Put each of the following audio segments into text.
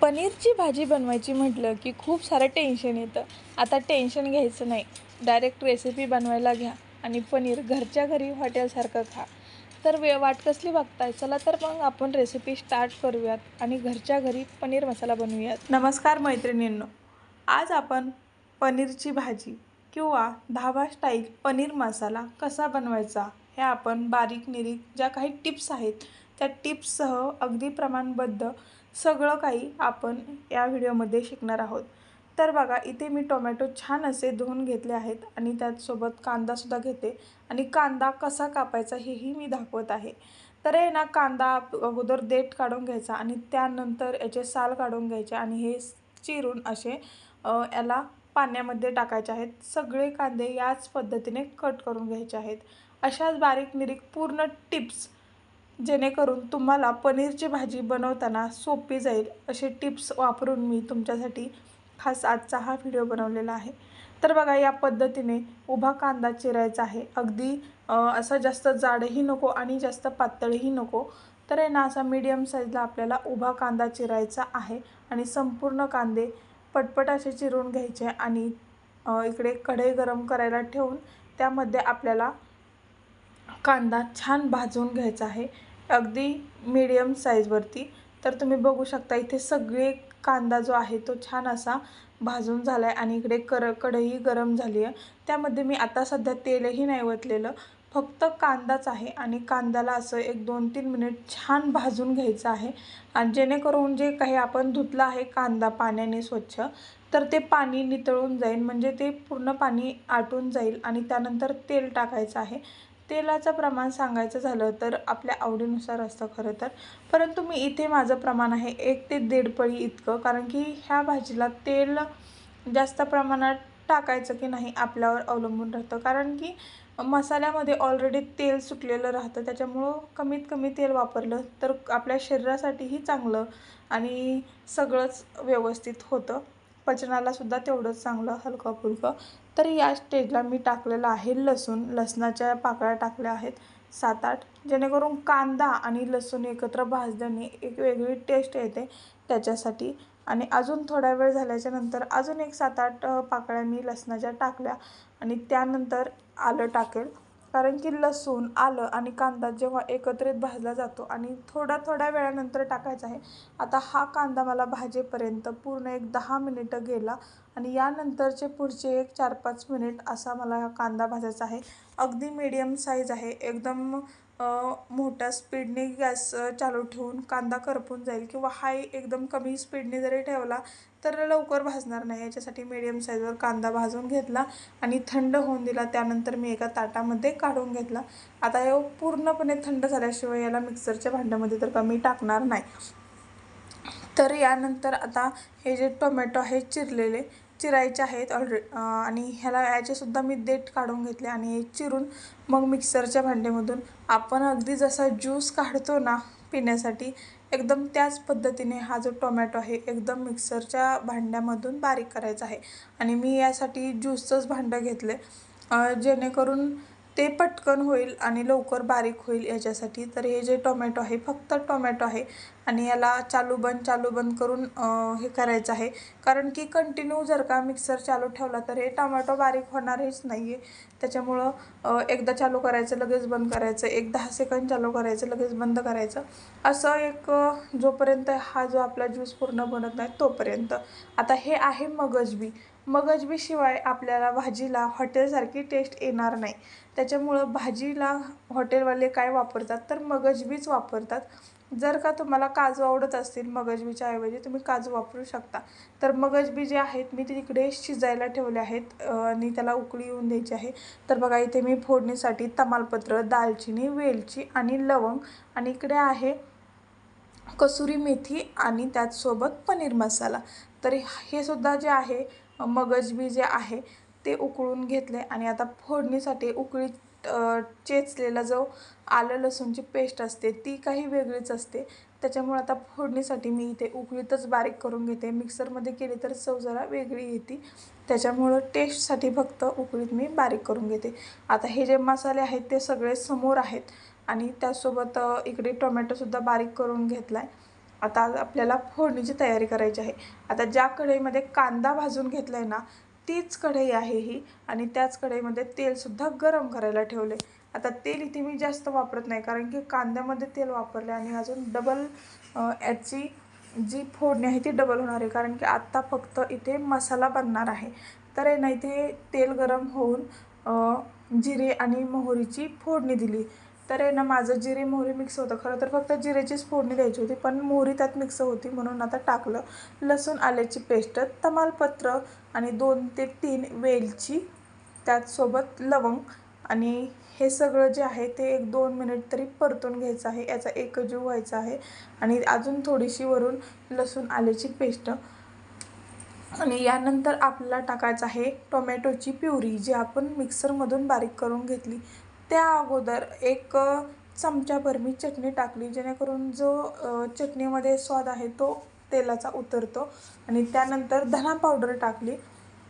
पनीरची भाजी बनवायची म्हटलं की खूप सारं टेन्शन येतं. आता टेन्शन घ्यायचं नाही. डायरेक्ट रेसिपी बनवायला घ्या आणि पनीर घरच्या घरी हॉटेलसारखं खा. तर वे वाट कसली बघताय? चला तर मग आपण रेसिपी स्टार्ट करूयात आणि घरच्या घरी पनीर मसाला बनवूयात. नमस्कार मैत्रिणींनो. आज आपण पनीरची भाजी किंवा धाबा स्टाईल पनीर मसाला कसा बनवायचा हे आपण बारीक निरीक ज्या काही टिप्स आहेत त्या टिप्ससह अगदी प्रमाणबद्ध सगळं काही आपण या व्हिडिओमध्ये शिकणार आहोत. तर बघा इथे मी टोमॅटो छान असे धुवून घेतले आहेत आणि त्याचसोबत कांदासुद्धा घेते. आणि कांदा कसा कापायचा हेही मी दाखवत आहे. तर आहे ना कांदा अगोदर देठ काढून घ्यायचा आणि त्यानंतर याचे साल काढून घ्यायचे आणि हे चिरून असे याला पाण्यामध्ये टाकायचे आहेत. सगळे कांदे याच पद्धतीने कट करून घ्यायचे आहेत. अशाच बारीक निरीक पूर्ण टिप्स जेणेकरून तुम्हाला पनीरची भाजी बनवताना सोपी जाईल असे टिप्स वापरून मी तुमच्यासाठी खास आजचा हा व्हिडिओ बनवलेला आहे. तर बघा या पद्धतीने उभा कांदा चिरायचा आहे. अगदी असा जास्त जाडही नको आणि जास्त पातळही नको. तर आहे ना असा मीडियम साईजला आपल्याला उभा कांदा चिरायचा आहे आणि संपूर्ण कांदे पटपट असे चिरून घ्यायचे आणि इकडे कढई गरम करायला ठेवून त्यामध्ये आपल्याला कांदा छान भाजून घ्यायचा आहे. अगदी मीडियम साईजवरती तर तुम्ही बघू शकता इथे सगळे कांदा जो आहे तो छान असा भाजून झाला आहे आणि इकडे कर कढई गरम झाली आहे त्यामध्ये मी आता सध्या तेलही नाही ओतलेलं फक्त कांदाच आहे आणि कांद्याला असं एक दोन तीन मिनिट छान भाजून घ्यायचं आहे. आणि जेणेकरून जे काही आपण धुतलं आहे कांदा पाण्याने स्वच्छ तर ते पाणी नितळून जाईल. म्हणजे ते पूर्ण पाणी आटून जाईल आणि त्यानंतर तेल टाकायचं आहे. तेलाचं प्रमाण सांगायचं झालं तर आपल्या आवडीनुसार असतं खरं तर. परंतु मी इथे माझं प्रमाण आहे एक ते दीड पळी इतकं कारण की ह्या भाजीला तेल जास्त प्रमाणात टाकायचं की नाही आपल्यावर अवलंबून राहतं. कारण की मसाल्यामध्ये ऑलरेडी तेल सुटलेलं राहतं त्याच्यामुळं कमीत कमी तेल वापरलं तर आपल्या शरीरासाठीही चांगलं आणि सगळंच व्यवस्थित होतं. पचनाला सुद्धा तेवढंच चांगलं हलकं फुलकं. तर या स्टेजला मी टाकलेलं आहे लसूण. लसणाच्या पाकळ्या टाकल्या आहेत सात आठ जेणेकरून कांदा आणि लसूण एकत्र भाजल्याने एक वेगळी टेस्ट येते त्याच्यासाठी. आणि अजून थोडा वेळ झाल्याच्यानंतर अजून एक सात आठ पाकळ्या मी लसणाच्या टाकल्या आणि त्यानंतर आलं टाकेल. कारण की लसूण आलं आणि कांदा जेव्हा एकत्रित भाजला जातो आणि थोड्या थोड्या वेळानंतर टाकायचा आहे आता हा कांदा मला भाजेपर्यंत पूर्ण एक दहा मिनिटं गेला आणि यानंतरचे पुढचे एक चार पाच मिनिट असा मला हा कांदा भाजायचा आहे. अगदी मीडियम साईज आहे एकदम मोठ्या स्पीडने गॅस चालू ठेवून कांदा करपून जाईल किंवा हाय एकदम कमी स्पीडने जरी ठेवला तर लवकर भाजणार नाही. याच्यासाठी मीडियम साईजवर कांदा भाजून घेतला आणि थंड होऊन दिला. त्यानंतर मी एका ताटामध्ये काढून घेतला. आता हे पूर्णपणे थंड झाल्याशिवाय याला मिक्सरच्या भांड्यामध्ये तर का मी टाकणार नाही. तर यानंतर आता हे जे टोमॅटो आहे चिरलेले चिरायचे आहेत ऑलरे आणि ह्याला याचेसुद्धा मी देठ काढून घेतले आणि हे चिरून मग मिक्सरच्या भांड्यामधून आपण अगदी जसा ज्यूस काढतो ना पिण्यासाठी एकदम त्याच पद्धतीने हा जो टोमॅटो आहे एकदम मिक्सरच्या भांड्यामधून बारीक करायचा आहे. आणि मी यासाठी ज्यूसचंच भांडं घेतलं आहे जेणेकरून ते पटकन होईल आणि लवकर बारीक होईल याच्यासाठी. तर हे जे टोमॅटो आहे फक्त टोमॅटो आहे आणि याला चालू बंद चालू बंद करून हे करायचं आहे. कारण की कंटिन्यू जर का मिक्सर चालू ठेवला तर हे टोमॅटो बारीक होणारच नाही आहे त्याच्यामुळं एकदा चालू करायचं लगेच बंद करायचं. एक दहा सेकंद चालू करायचं लगेच बंद करायचं. असं एक जोपर्यंत हा जो आपला ज्यूस पूर्ण बनत नाही तोपर्यंत. आता हे आहे मगजबी. मगजबीशिवाय आपल्याला भाजीला हॉटेलसारखी टेस्ट येणार नाही. त्याच्यामुळं भाजीला हॉटेलवाले काय वापरतात? तर मगजबीच वापरतात. जर का तुम्हाला काजू आवडत असतील मगजबीच्या ऐवजी तुम्ही काजू वापरू शकता. तर मगजबी जे आहेत मी ते तिकडे शिजायला ठेवले आहेत आणि त्याला उकळी येऊन द्यायची आहे. तर बघा इथे मी फोडणीसाठी तमालपत्र दालचिनी वेलची आणि लवंग आणि इकडे आहे कसुरी मेथी आणि त्याचसोबत पनीर मसाला. तर हे सुद्धा जे आहे मगजबी जे आहे ते उकळून घेतले आणि आता फोडणीसाठी उकळीत चेचलेला जो आलं लसूणची पेस्ट असते ती काही वेगळीच असते. त्याच्यामुळे आता फोडणीसाठी मी इथे उकळीतच बारीक करून घेते. मिक्सरमध्ये केली तर चव जरा वेगळी येते. त्याच्यामुळं टेस्टसाठी फक्त उकळीत मी बारीक करून घेते. आता हे जे मसाले आहेत ते सगळे समोर आहेत. आणि त्यासोबत इकडे टोमॅटोसुद्धा बारीक करून घेतला आहे आता आपल्याला फोडणीची तयारी करायची आहे. आता ज्या कढईमध्ये कांदा भाजून घेतला आहे ना तीच कढई आहे ही. आणि त्याच कढईमध्ये तेलसुद्धा गरम करायला ठेवले आता तेल इथे मी जास्त वापरत नाही कारण की कांद्यामध्ये तेल वापरले आणि अजून डबल याची जी फोडणी आहे ती डबल होणार आहे. कारण की आत्ता फक्त इथे मसाला बनणार आहे. तर नाही ते इथे तेल गरम होऊन जिरे आणि मोहरीची फोडणी दिली. तर आहे ना माझं जिरे मोहरी मिक्स होतं. खरं तर फक्त जिरेचीच फोडणी द्यायची होती पण मोहरी त्यात मिक्स होती म्हणून आता टाकलं. लसूण आल्याची पेस्ट तमालपत्र आणि दोन ते तीन वेलची त्याचसोबत लवंग आणि हे सगळं जे आहे ते एक दोन मिनिट तरी परतून घ्यायचं आहे. याचा एकजीव व्हायचा आहे. आणि अजून थोडीशी वरून लसूण आल्याची पेस्ट. आणि यानंतर आपल्याला टाकायचं आहे टोमॅटोची प्युरी जी आपण मिक्सरमधून बारीक करून घेतली. त्या अगोदर एक चमच्याभर मी चटणी टाकली जेणेकरून जो चटणीमध्ये स्वाद आहे तो तेलाचा उतरतो. आणि त्यानंतर धना पावडर टाकली.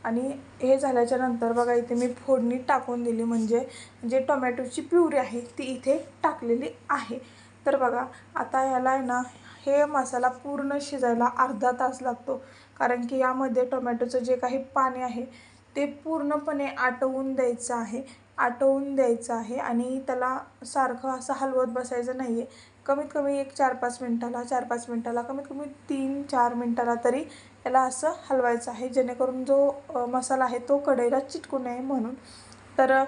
आणि हे झाल्याच्यानंतर बघा इथे मी फोडणी टाकून दिली. म्हणजे जे टोमॅटोची प्युरी आहे ती इथे टाकलेली आहे. तर बघा आता याला आहे ना हे मसाला पूर्ण शिजायला अर्धा तास लागतो. कारण की यामध्ये टोमॅटोचं जे काही पाणी आहे ते पूर्णपणे आटवून द्यायचं आहे. आटवून द्यायचं आहे आणि त्याला सारखं असं हलवत बसायचं नाही आहे कमीत कमी एक चार पाच मिनटाला चार पाच मिनटाला कमीत कमी तीन चार मिनटाला तरी याला असं हलवायचं आहे जेणेकरून जो मसाला आहे तो कढईला चिटकू नये म्हणून. तर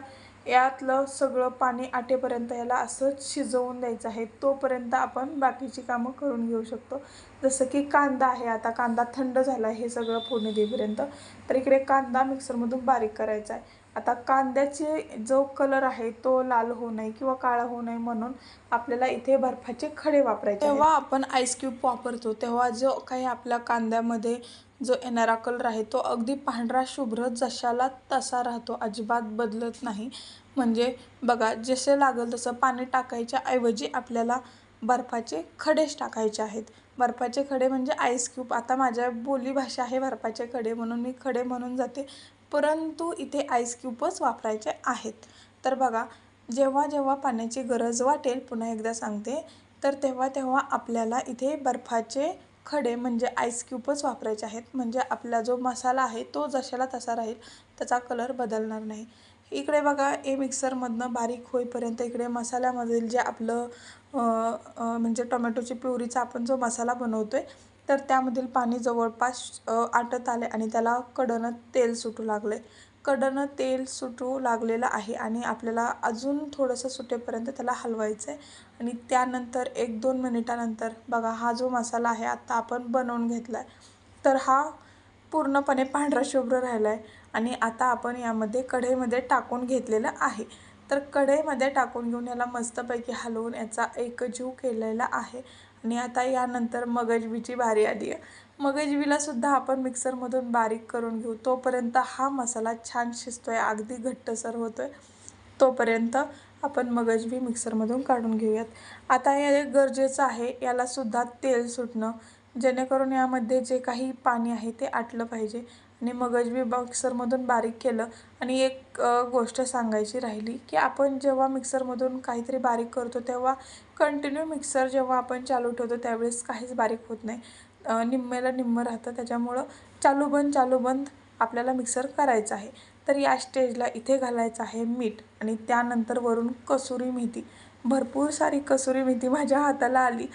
यातलं सगळं पाणी आटेपर्यंत याला असं शिजवून द्यायचं आहे. तोपर्यंत आपण बाकीची कामं करून घेऊ शकतो. जसं की कांदा आहे आता कांदा थंड झाला आहे हे सगळं फोडणी देईपर्यंत. तर इकडे कांदा मिक्सरमधून बारीक करायचा आहे. आता कांद्याचे जो कलर आहे तो लाल होऊ नये किंवा काळा होऊ नये म्हणून आपल्याला इथे बर्फाचे खडे वापरायचे. तेव्हा आपण आईस क्यूब वापरतो. तेव्हा जो काही आपल्या कांद्यामध्ये जो येणारा कलर आहे तो अगदी पांढरा शुभ्र जशाला तसा राहतो. अजिबात बदलत नाही. म्हणजे बघा जसे लागेल तसं पाणी टाकायच्या ऐवजी आपल्याला बर्फाचे खडेच टाकायचे आहेत. बर्फाचे खडे म्हणजे आईस क्यूब आता माझ्या बोलीभाषा आहे बर्फाचे खडे म्हणून. मी खडे म्हणून जाते. परंतु इथे आईस क्यूबच वापरायचे आहेत. तर बघा जेव्हा जेव्हा पाण्याची गरज वाटेल पुन्हा एकदा सांगते तर तेव्हा तेव्हा आपल्याला इथे बर्फाचे खडे म्हणजे आईस क्यूबच वापरायचे आहेत. म्हणजे आपला जो मसाला आहे तो जशाला तसा राहील त्याचा कलर बदलणार नाही. इकडे बघा हे मिक्सरमधनं बारीक होईपर्यंत इकडे मसाल्यामधील जे आपलं म्हणजे टोमॅटोची प्युरीचा आपण जो मसाला बनवतो आहे तर त्यामधील पाणी जवळपास आटत आले आणि त्याला कडनं तेल सुटू लागले. कडनं तेल सुटू लागलेलं आहे आणि आपल्याला अजून थोडंसं सुटेपर्यंत त्याला हलवायचं आहे आणि त्यानंतर एक दोन मिनिटानंतर बघा हा जो मसाला आहे आत्ता आपण बनवून घेतला आहे तर हा पूर्णपणे पांढरा शुभ्र राहिला आहे आणि आता आपण यामध्ये कढईमध्ये टाकून घेतलेलं आहे. तर कढईमध्ये टाकून घेऊन याला मस्तपैकी हलवून याचा एकजीव केलेला आहे. आणि आता यानंतर मगजबीची भारी आली आहे. मगजबीलासुद्धा आपण मिक्सरमधून बारीक करून घेऊ. तोपर्यंत हा मसाला छान शिजतो आहे अगदी घट्टसर होतो आहे तोपर्यंत आपण मगजबी मिक्सरमधून काढून घेऊयात. आता हे गरजेचं आहे यालासुद्धा तेल सुटणं. जेणेकरून यामध्ये जे काही पाणी आहे ते आटलं पाहिजे. आणि मगजबी मिक्सरमधून बारीक केलं आणि एक गोष्ट सांगायची राहिली की आपण जेव्हा मिक्सरमधून काहीतरी बारीक करतो तेव्हा कंटिन्यू मिक्सर जेव्हा आपण चालू ठेवतो त्यावेळेस काहीच बारीक होत नाही. निम्म्याला निम्म राहतं. त्याच्यामुळं चालू बंद चालू बंद आपल्याला मिक्सर करायचं आहे. तर या स्टेजला इथे घालायचं आहे मीठ आणि त्यानंतर वरून कसुरी मेथी. भरपूर सारी कसुरी मेथी माझ्या हाताला आली.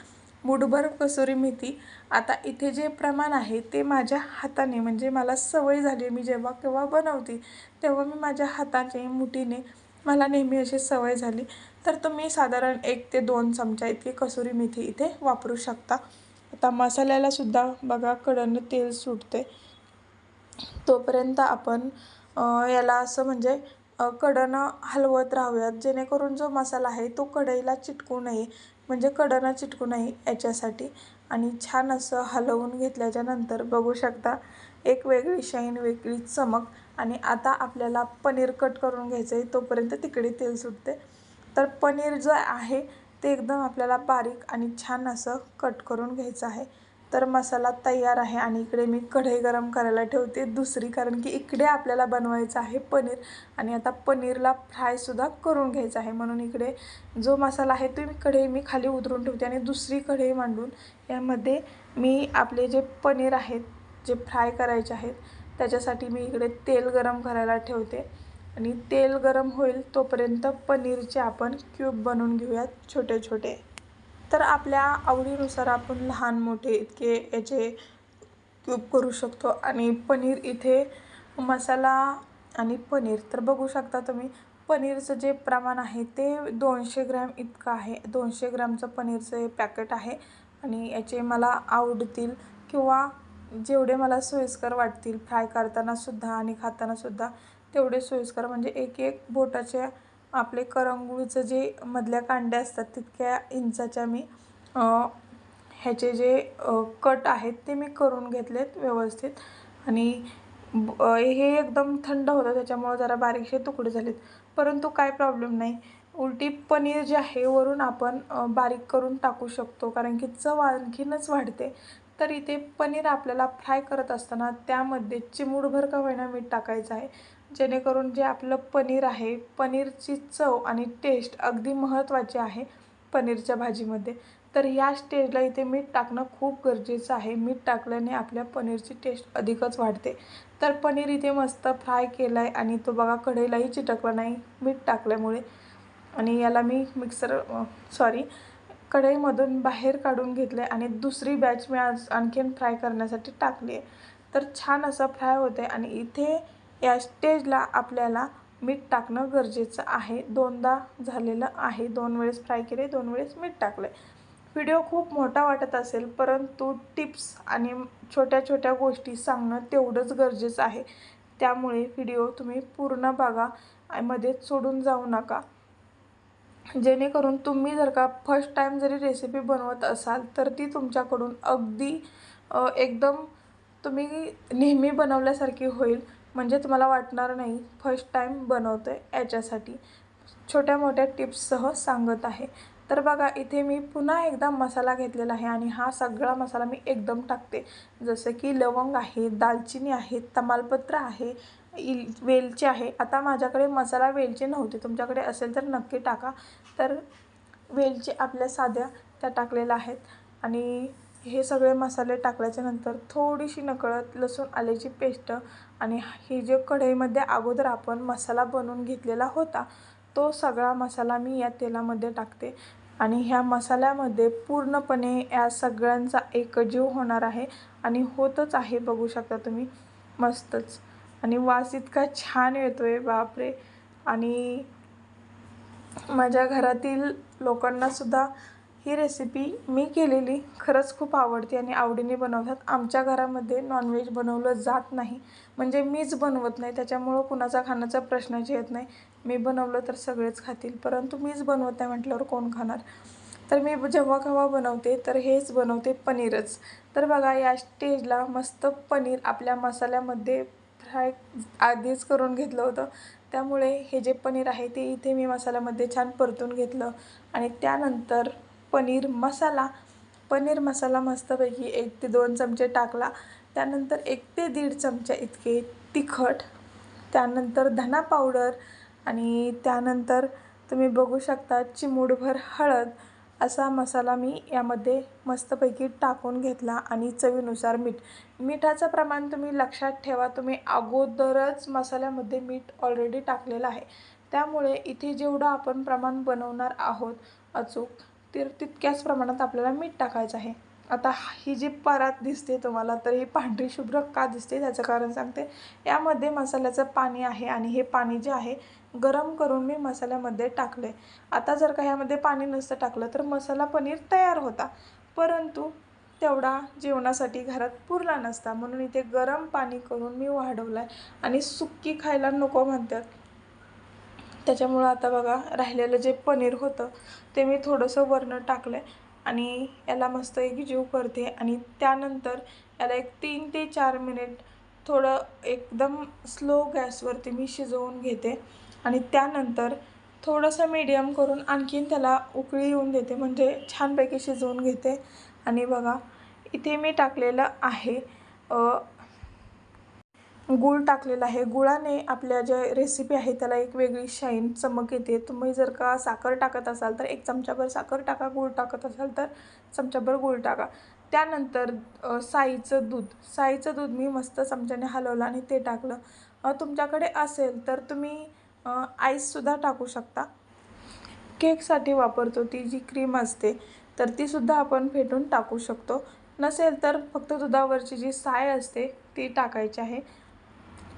मुठभर कसुरी मेथी. आता इथे जे प्रमाण आहे ते माझ्या हाताने म्हणजे मला सवय झाली. मी जेव्हा केव्हा बनवते तेव्हा मी माझ्या हाताने मुठीने मला नेहमी अशी सवय झाली. तर तुम्ही साधारण एक ते दोन चमचा इतकी कसुरी मेथी इथे वापरू शकता. आता मसाल्याला सुद्धा बघा कडनं तेल सुटते तोपर्यंत आपण याला असं म्हणजे कडनं हलवत राहूयात. जेणेकरून जो मसाला आहे तो कढईला चिटकू नये. म्हणजे कडनं चिटकू नये याच्यासाठी. आणि छान असं हलवून घेतल्याच्या नंतर बघू शकता एक वेगळी शाईन वेगळी चमक. आणि आता आपल्याला पनीर कट करून घ्यायचं आहे तोपर्यंत तिकडे तेल सुटते. तर पनीर जे आहे ते एकदम आपल्याला बारीक आणि छान असं कट करून घ्यायचं आहे. तर मसाला तयार आहे आणि इकडे मी कढई गरम करायला ठेवते. दुसरी कारण की इकडे आपल्याला बनवायचं आहे पनीर आणि आता पनीरला फ्रायसुद्धा करून घ्यायचं आहे. म्हणून इकडे जो मसाला आहे तो मी कढई मी खाली उतरून ठेवते आणि दुसरी कढई मांडून यामध्ये मी आपले जे पनीर आहेत जे फ्राय करायचे आहेत त्याच्यासाठी मी इकडे तेल गरम करायला ठेवते. आणि तेल गरम होईल तोपर्यंत पनीरचे आपण क्यूब बनवून घेऊयात छोटे छोटे. तर आपल्या आवडीनुसार आपण लहान मोठे इतके याचे क्यूब करू शकतो. आणि पनीर इथे मसाला आणि पनीर तर बघू शकता तुम्ही पनीरचं जे प्रमाण आहे ते दोनशे ग्रॅम इतकं आहे. दोनशे ग्रॅमचं पनीरचं हे पॅकेट आहे. आणि याचे मला आवडतील किंवा जेवढे मला सोयीस्कर वाटतील फ्राय करतानासुद्धा आणि खातानासुद्धा तेवढे सोयीस्कर. म्हणजे एक एक बोटाच्या आपले करंगुळीचं जे मधल्या कांड्या असतात तितक्या इंचाच्या मी ह्याचे जे कट आहेत ते मी करून घेतलेत व्यवस्थित. आणि हे एकदम थंड होतं त्याच्यामुळं जरा बारीकशे तुकडे झालेत. परंतु काय प्रॉब्लेम नाही. उलटी पनीर जे आहे वरून आपण बारीक करून टाकू शकतो कारण की चव आणखीनच वाढते. तर इथे पनीर आपल्याला फ्राय करत असताना त्यामध्ये चिमूडभर का होईना मीठ टाकायचं आहे. जेणेकरून जे आपलं पनीर आहे पनीरची चव आणि टेस्ट अगदी महत्त्वाची आहे पनीरच्या भाजीमध्ये. तर ह्या स्टेजला इथे मीठ टाकणं खूप गरजेचं आहे. मीठ टाकल्याने आपल्या पनीरची टेस्ट अधिकच वाढते. तर पनीर इथे मस्त फ्राय केलं आहे आणि तो बघा कढईलाही चिटकला नाही मीठ टाकल्यामुळे. आणि याला मी मिक्सर सॉरी कढईमधून बाहेर काढून घेतलं आहे आणि दुसरी बॅच मी आज आणखीन फ्राय करण्यासाठी टाकली आहे. तर छान असं फ्राय होते आणि इथे या स्टेजला आपल्याला मीठ टाकणं गरजेचं आहे. दोनदा झालेलं आहे. दोन वेळेस फ्राय केले दोन वेळेस मीठ टाकलं व्हिडिओ खूप मोठा वाटत असेल परंतु टिप्स आणि छोट्या छोट्या गोष्टी सांगणं तेवढंच गरजेचं आहे. त्यामुळे व्हिडिओ तुम्ही पूर्ण बघा मध्ये सोडून जाऊ नका. जेणेकरून तुम्ही जर का फर्स्ट टाईम जरी रेसिपी बनवत असाल तर ती तुमच्याकडून अगदी एकदम तुम्ही नेहमी बनवल्यासारखी होईल. म्हणजे तुम्हाला वाटणार नाही फर्स्ट टाईम बनवतो आहे याच्यासाठी. छोट्या मोठ्या टिप्ससह सांगत आहे. तर बघा इथे मी पुन्हा एकदा मसाला घेतलेला आहे आणि हा सगळा मसाला मी एकदम टाकते. जसं की लवंग आहे दालचिनी आहे तमालपत्र आहे इल वेलची आहे. आता माझ्याकडे मसाला वेलची नव्हती. तुमच्याकडे असेल तर नक्की टाका. तर वेलची आपल्या साध्या त्या टाकलेल्या आहेत. आणि हे सगळे मसाले टाकल्याच्यानंतर थोडीशी नकळत लसूण आल्याची पेस्ट आणि ही जे कढईमध्ये अगोदर आपण मसाला बनवून घेतलेला होता तो सगळा मसाला मी या तेलामध्ये टाकते. आणि ह्या मसाल्यामध्ये पूर्णपणे या सगळ्यांचा एकजीव होणार आहे. आणि होतच आहे बघू शकता तुम्ही. मस्तच. आणि वास इतका छान येतो आहे बापरे. आणि माझ्या घरातील लोकांनासुद्धा ही रेसिपी मी केलेली खरंच खूप आवडते आणि आवडीने बनवतात. आमच्या घरामध्ये नॉनव्हेज बनवलं जात नाही. म्हणजे मीच बनवत नाही त्याच्यामुळं कुणाचा खाण्याचा प्रश्नच येत नाही. मी बनवलं तर सगळेच खातील परंतु मीच बनवत नाही म्हटल्यावर कोण खाणार? तर मी जेव्हा केव्हा बनवते तर हेच बनवते पनीरच. तर बघा या स्टेजला मस्त पनीर आपल्या मसाल्यामध्ये फ्राय आधीच करून घेतलं होतं. त्यामुळे हे जे पनीर आहे ते इथे मी मसाल्यामध्ये छान परतून घेतलं. आणि त्यानंतर पनीर मसाला पनीर मसाला मस्तपैकी एक ते दोन चमचे टाकला. त्यानंतर एक ते दीड चमचा इतके तिखट त्यानंतर धना पावडर आणि त्यानंतर तुम्ही बघू शकता चिमूडभर हळद. असा मसाला मी यामध्ये मस्तपैकी टाकून घेतला आणि चवीनुसार मीठ. मिठाचं प्रमाण तुम्ही लक्षात ठेवा तुम्ही अगोदरच मसाल्यामध्ये मीठ ऑलरेडी टाकलेलं आहे. त्यामुळे इथे जेवढं आपण प्रमाण बनवणार आहोत अचूक तर तितक्याच प्रमाणात आपल्याला मीठ टाकायचं आहे. आता ही जी परात दिसते तुम्हाला तर ही पांढरी शुभ्र का दिसते त्याचं कारण सांगते. यामध्ये मसाल्याचं पाणी आहे आणि हे पाणी जे आहे गरम करून मी मसाल्यामध्ये टाकले आता जर का ह्यामध्ये पाणी नसतं टाकलं तर मसाला पनीर तयार होता. परंतु तेवढा जेवणासाठी घरात पुरला नसता म्हणून इथे गरम पाणी करून मी वाढवलं आहे आणि सुक्की खायला नको म्हणतात. त्याच्यामुळं आता बघा राहिलेलं जे पनीर होतं ते मी थोडंसं वरनं टाकलं आहे आणि याला मस्त एक जीव करते आणि त्यानंतर याला एक तीन ते चार मिनिट थोडं एकदम स्लो गॅसवरती मी शिजवून घेते. आणि त्यानंतर थोडंसं मीडियम करून आणखीन त्याला उकळी येऊन देते म्हणजे छानपैकी शिजवून घेते. आणि बघा इथे मी टाकलेलं आहे गूळ टाकलेला आहे. गुळाने आपल्या जे रेसिपी आहे त्याला एक वेगळी शाईन चमक येते. तुम्ही जर का साखर टाकत असाल तर एक चमच्याभर साखर टाका गूळ टाकत असाल तर चमच्याभर गूळ टाका. त्यानंतर साईचं दूध. साईचं दूध मी मस्त चमच्याने हलवलं आणि ते टाकलं. तुमच्याकडे असेल तर तुम्ही आईससुद्धा टाकू शकता. केकसाठी वापरतो ती जी क्रीम असते तर तीसुद्धा आपण फेटून टाकू शकतो. नसेल तर फक्त दुधावरची जी साय असते ती टाकायची आहे.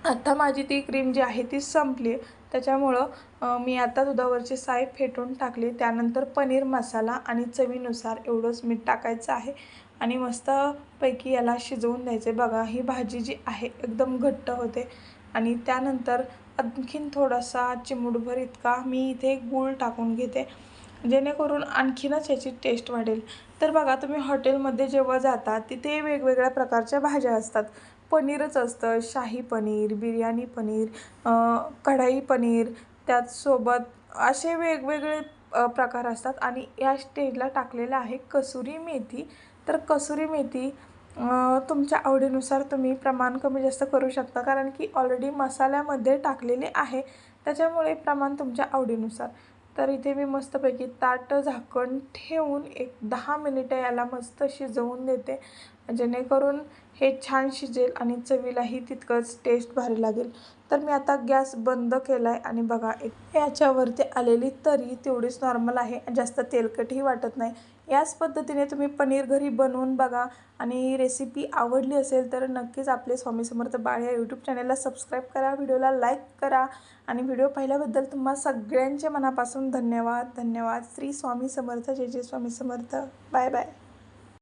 आत्ता माझी ती क्रीम जी आहे ती संपली. आहे त्याच्यामुळं मी आता दुधावरची साय फेटून टाकली. त्यानंतर पनीर मसाला आणि चवीनुसार एवढंच मीठ टाकायचं आहे. आणि मस्तपैकी याला शिजवून द्यायचे. बघा ही भाजी जी आहे एकदम घट्ट होते. आणि त्यानंतर आणखीन थोडासा चिमूटभर इतका मी इथे गूळ टाकून घेते. जेणेकरून आणखीनच याची टेस्ट वाढेल. तर बघा तुम्ही हॉटेलमध्ये जेव्हा जाता तिथे वेगवेगळ्या प्रकारच्या भाज्या असतात. पनीरच असतं. शाही पनीर बिर्याणी पनीर कढाई पनीर त्याचसोबत असे वेगवेगळे प्रकार असतात. आणि या स्टेजला टाकलेलं आहे कसुरी मेथी. तर कसुरी मेथी तुमच्या आवडीनुसार तुम्ही प्रमाण कमी जास्त करू शकता. कारण की ऑलरेडी मसाल्यामध्ये टाकलेले आहे. त्याच्यामुळे प्रमाण तुमच्या आवडीनुसार. तर इथे मी मस्तपैकी ताट झाकण ठेवून एक दहा मिनिटं याला मस्त शिजवून देते. जेणेकरून हे छान शिजेल आणि चवीलाही तितकंच टेस्ट भारी लागेल. तर मी आता गॅस बंद केला आहे आणि बघा एक याच्यावरती आलेली तरी तेवढीच नॉर्मल आहे. जास्त तेलकटही वाटत नाही. याच पद्धतीने तुम्ही पनीर घरी बनवून बघा. आणि रेसिपी आवडली असेल तर नक्कीच आपले स्वामी समर्थ बाळ या यूट्यूब चॅनलला सबस्क्राईब करा व्हिडिओला लाईक करा. आणि व्हिडिओ पाहिल्याबद्दल तुम्हा सगळ्यांचे मनापासून धन्यवाद. धन्यवाद. श्री स्वामी समर्थ. जय जय स्वामी समर्थ. Bye bye